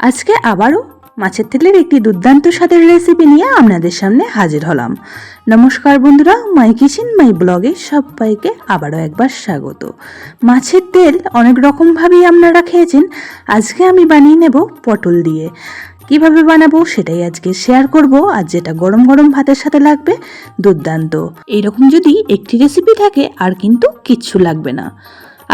আজকে আবারও মাছের তেলের একটি দুর্দান্ত স্বাদের রেসিপি নিয়ে আপনাদের সামনে হাজির হলাম। নমস্কার বন্ধুরা মাই কিচেন মাই ব্লগে সবাইকে আবারও একবার স্বাগত। মাছের তেল অনেক রকমভাবেই আপনারা খেয়েছেন। আজকে আমি বানিয়ে নেব পটল দিয়ে। কীভাবে বানাবো সেটাই আজকে শেয়ার করব। আর যেটা গরম গরম ভাতের সাথে লাগবে, দুর্দান্ত। এইরকম যদি একটি রেসিপি থাকে, আর কিন্তু কিচ্ছু লাগবে না।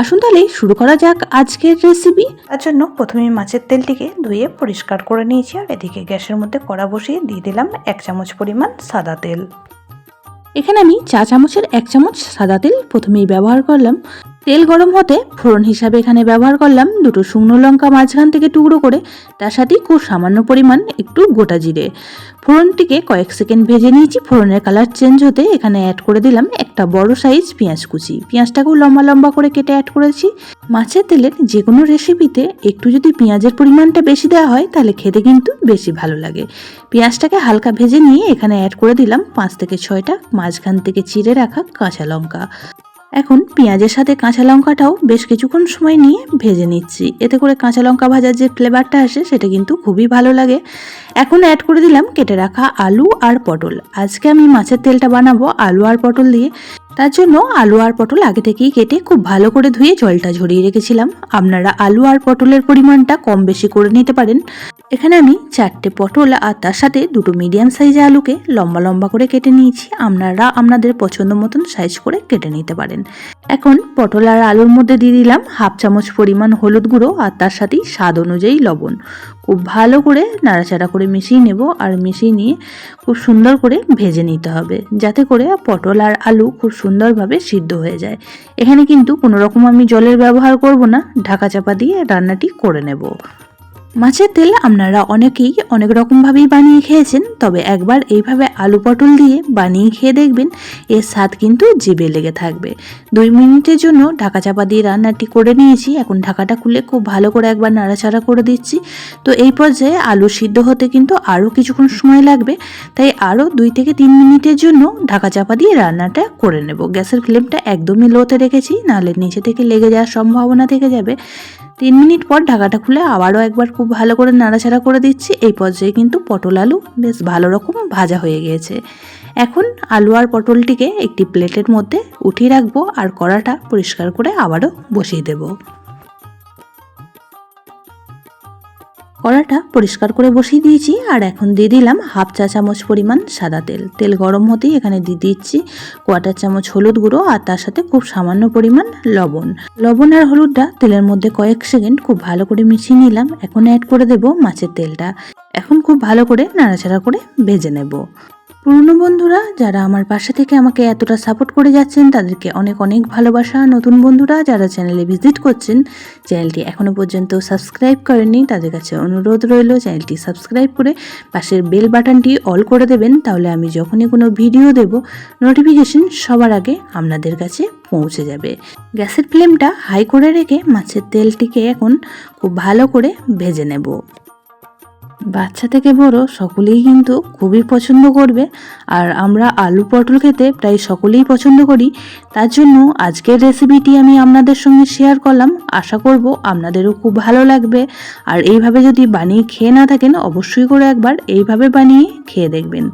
আসুন তাহলে শুরু করা যাক আজকের রেসিপি তার জন্য প্রথমে মাছের তেলটিকে ধুয়ে পরিষ্কার করে নিয়েছি আর এদিকে গ্যাসের মধ্যে কড়া বসিয়ে দিয়ে দিলাম এক চামচ পরিমাণ সাদা তেল। এখানে আমি চা চামচের এক চামচ সাদা তেল প্রথমেই ব্যবহার করলাম। তেল গরম হতে ফোড়ন হিসাবে এখানে ব্যবহার করলাম দুটো শুকনো লঙ্কা মাঝখান থেকে টুকরো করে, তার সাথে খুব সামান্য পরিমাণ একটু গোটা জিরে। ফোড়নটিকে কয়েক সেকেন্ড ভেজে নিয়েছি, ফোড়নের কালার চেঞ্জ হতে এখানে অ্যাড করে দিলাম একটা বড় সাইজ পেঁয়াজ কুচি। পেঁয়াজটাকেও লম্বা লম্বা করে কেটে অ্যাড করেছি। মাছের তেলের যে কোনো রেসিপিতে একটু যদি পেঁয়াজের পরিমাণটা বেশি দেওয়া হয়, তাহলে খেতে কিন্তু বেশি ভালো লাগে। পেঁয়াজটাকে হালকা ভেজে নিয়ে এখানে অ্যাড করে দিলাম পাঁচ থেকে ছয়টা মাঝখান থেকে চিড়ে রাখা কাঁচা লঙ্কা। এখন পেঁয়াজের সাথে কাঁচা লঙ্কাটাও বেশ কিছুক্ষণ সময় নিয়ে ভেজে নিচ্ছি। এতে করে কাঁচা লঙ্কা ভাজার যে ফ্লেভারটা আসে, সেটা কিন্তু খুবই ভালো লাগে। এখন অ্যাড করে দিলাম কেটে রাখা আলু আর পটল। আজকে আমি মাছের তেলটা বানাবো আলু আর পটল দিয়ে। তার জন্য আলু আর পটল আগে থেকেই কেটে খুব ভালো করে ধুয়ে জলটা ঝরিয়ে রেখেছিলাম। আপনারা আলু আর পটলের পরিমাণটা কম বেশি করে নিতে পারেন। এখানে আমি চারটে পটল আর তার সাথে দুটো মিডিয়াম সাইজে আলুকে লম্বা লম্বা করে কেটে নিয়েছি। আপনারা আপনাদের পছন্দ মতন সাইজ করে কেটে নিতে পারেন। এখন পটল আর আলুর মধ্যে দিয়ে দিলাম হাফ চামচ পরিমাণ হলুদ গুঁড়ো আর তার সাথেই স্বাদ অনুযায়ী লবণ। খুব ভালো করে নাড়াচাড়া করে মিশিয়ে নেব আর মিশিয়ে নিয়ে খুব সুন্দর করে ভেজে নিতে হবে। যাতে করে পটল আর আলু খুব সুন্দরভাবে সিদ্ধ হয়ে যায়। এখানে কিন্তু কোনো রকম আমি জলের ব্যবহার করব না। ঢাকা চাপা দিয়ে রান্নাটি করে নেব। মাছের তেল আপনারা অনেকেই অনেক রকমভাবেই বানিয়ে খেয়েছেন, তবে একবার এইভাবে আলু পটল দিয়ে বানিয়ে খেয়ে দেখবেন এর স্বাদ কিন্তু জিভে লেগে থাকবে। দুই মিনিটের জন্য ঢাকা চাপা দিয়ে রান্নাটি করে নিয়েছি, এখন ঢাকাটা খুলে খুব ভালো করে একবার নাড়াচাড়া করে দিচ্ছি। তো এই পর্যায়ে আলু সিদ্ধ হতে কিন্তু আরও কিছুক্ষণ সময় লাগবে, তাই আরও দুই থেকে তিন মিনিটের জন্য ঢাকা চাপা দিয়ে রান্নাটা করে নেব। গ্যাসের ফ্লেমটা একদমই লোতে রেখেছি, নাহলে নিচে থেকে লেগে যাওয়ার সম্ভাবনা থেকে যাবে। তিন মিনিট পর ঢাকাটা খুলে আবারও একবার খুব ভালো করে নাড়াচাড়া করে দিচ্ছি। এই পর্যায়ে কিন্তু পটল আলু বেশ ভালো রকম ভাজা হয়ে গিয়েছে। এখন আলু আর পটলটিকে একটি প্লেটের মধ্যে উঠিয়ে রাখব আর কড়াটা পরিষ্কার করে আবারও বসিয়ে দেবো। কড়াটা পরিষ্কার করে বসিয়ে দিয়েছি, আর এখন দিয়ে দিলাম হাফ চা চামচ পরিমাণ সাদা তেল। তেল গরম হতেই এখানে দিয়ে দিচ্ছি কোয়াটার চামচ হলুদ গুঁড়ো আর তার সাথে খুব সামান্য পরিমাণ লবণ। লবণ আর হলুদটা তেলের মধ্যে কয়েক সেকেন্ড খুব ভালো করে মিশিয়ে নিলাম। এখন অ্যাড করে দেব মাছের তেলটা। এখন খুব ভালো করে নাড়াচাড়া করে ভেজে নেব। পুরনো বন্ধুরা, যারা আমার পাশে থেকে আমাকে এতটা সাপোর্ট করে যাচ্ছেন, তাদেরকে অনেক অনেক ভালোবাসা। নতুন বন্ধুরা, যারা চ্যানেলে ভিজিট করছেন চ্যানেলটি এখনও পর্যন্ত সাবস্ক্রাইব করেননি, তাদের কাছে অনুরোধ রইল চ্যানেলটি সাবস্ক্রাইব করে পাশের বেল বাটনটি অল করে দেবেন। তাহলে আমি যখনই কোনো ভিডিও দেব নোটিফিকেশন সবার আগে আপনাদের কাছে পৌঁছে যাবে। গ্যাসের ফ্লেমটা হাই করে রেখে মাছের তেলটিকে এখন খুব ভালো করে ভেজে নেব। বাচ্চা থেকে বড় সকলেই কিন্তু খুবই পছন্দ করবে, আর আমরা আলু পটল খেতে প্রায় সকলেই পছন্দ করি। তার জন্য আজকের রেসিপিটি আমি আপনাদের সঙ্গে শেয়ার করলাম। আশা করব আপনাদেরও খুব ভালো লাগবে। আর এইভাবে যদি বানিয়ে খেয়ে না থাকেন, অবশ্যই করে একবার এইভাবে বানিয়ে খেয়ে দেখবেন।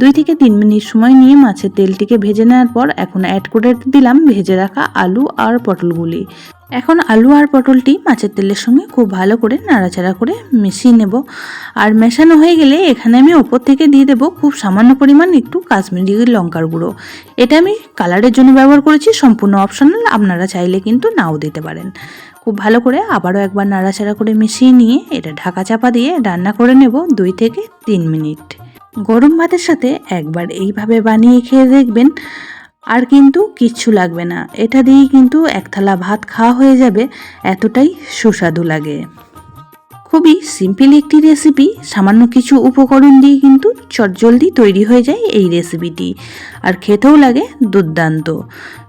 দুই থেকে তিন মিনিট সময় নিয়ে মাছের তেলটিকে ভেজে নেওয়ার পর এখন অ্যাড করে দিলাম ভেজে রাখা আলু আর পটলগুলি। এখন আলু আর পটলটি মাছের তেলের সঙ্গে খুব ভালো করে নাড়াচাড়া করে মিশিয়ে নেব। আর মেশানো হয়ে গেলে এখানে আমি ওপর থেকে দিয়ে দেবো খুব সামান্য পরিমাণ একটু কাশ্মীরি লঙ্কার গুঁড়ো। এটা আমি কালারের জন্য ব্যবহার করেছি, সম্পূর্ণ অপশনাল আপনারা চাইলে কিন্তু নাও দিতে পারেন। খুব ভালো করে আবারও একবার নাড়াচাড়া করে মিশিয়ে নিয়ে এটা ঢাকা চাপা দিয়ে রান্না করে নেব দুই থেকে তিন মিনিট। গরম ভাতের সাথে একবার এইভাবে বানিয়ে খেয়ে দেখবেন। আর কিন্তু কিচ্ছু লাগবে না। এটা দিয়েই কিন্তু এক থালা ভাত খাওয়া হয়ে যাবে, এতটাই সুস্বাদু লাগে। খুবই সিম্পল একটি রেসিপি সামান্য কিছু উপকরণ দিয়ে কিন্তু চটজলদি তৈরি হয়ে যায় এই রেসিপিটি আর খেতেও লাগে দুর্দান্ত।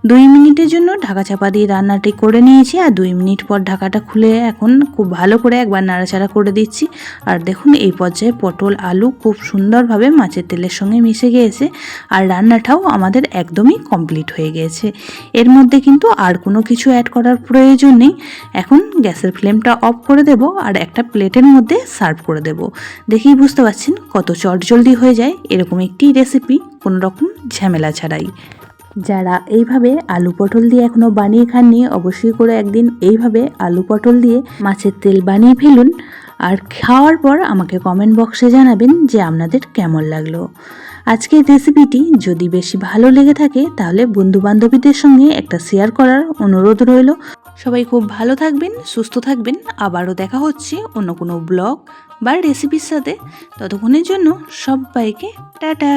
দুই মিনিটের জন্য ঢাকা চাপা দিয়ে রান্নাটি করে নিয়েছি আর দুই মিনিট পর ঢাকাটা খুলে এখন খুব ভালো করে একবার নাড়াচাড়া করে দিচ্ছি। আর দেখুন, এই পর্যায়ে পটল, আলু খুব সুন্দরভাবে মাছের তেলের সঙ্গে মিশে গিয়েছে আর রান্নাটাও আমাদের একদমই কমপ্লিট হয়ে গিয়েছে। এর মধ্যে কিন্তু আর কোনো কিছু অ্যাড করার প্রয়োজন নেই। এখন গ্যাসের ফ্লেমটা অফ করে দেব আর একটা প্লেটের মধ্যে সার্ভ করে দেব। দেখেই বুঝতে পারছেন কত চটজলদি হয়ে যায়। এরকম একটি রেসিপি কোনো রকম ঝামেলা ছাড়াই। যারা এইভাবে আলু পটল দিয়ে এখনও বানিয়ে খাননি, অবশ্যই করে একদিন এইভাবে আলু পটল দিয়ে মাছের তেল বানিয়ে ফেলুন। আর খাওয়ার পর আমাকে কমেন্ট বক্সে জানাবেন যে আপনাদের কেমন লাগল। আজকের রেসিপিটি যদি বেশি ভালো লেগে থাকে, তাহলে বন্ধু বান্ধবীদের সঙ্গে একটা শেয়ার করার অনুরোধ রইল। সবাই খুব ভালো থাকবেন, সুস্থ থাকবেন। আবারও দেখা হচ্ছে অন্য কোনো ব্লগ বা রেসিপির সাথে। ততক্ষণের জন্য সবাইকে টাটা।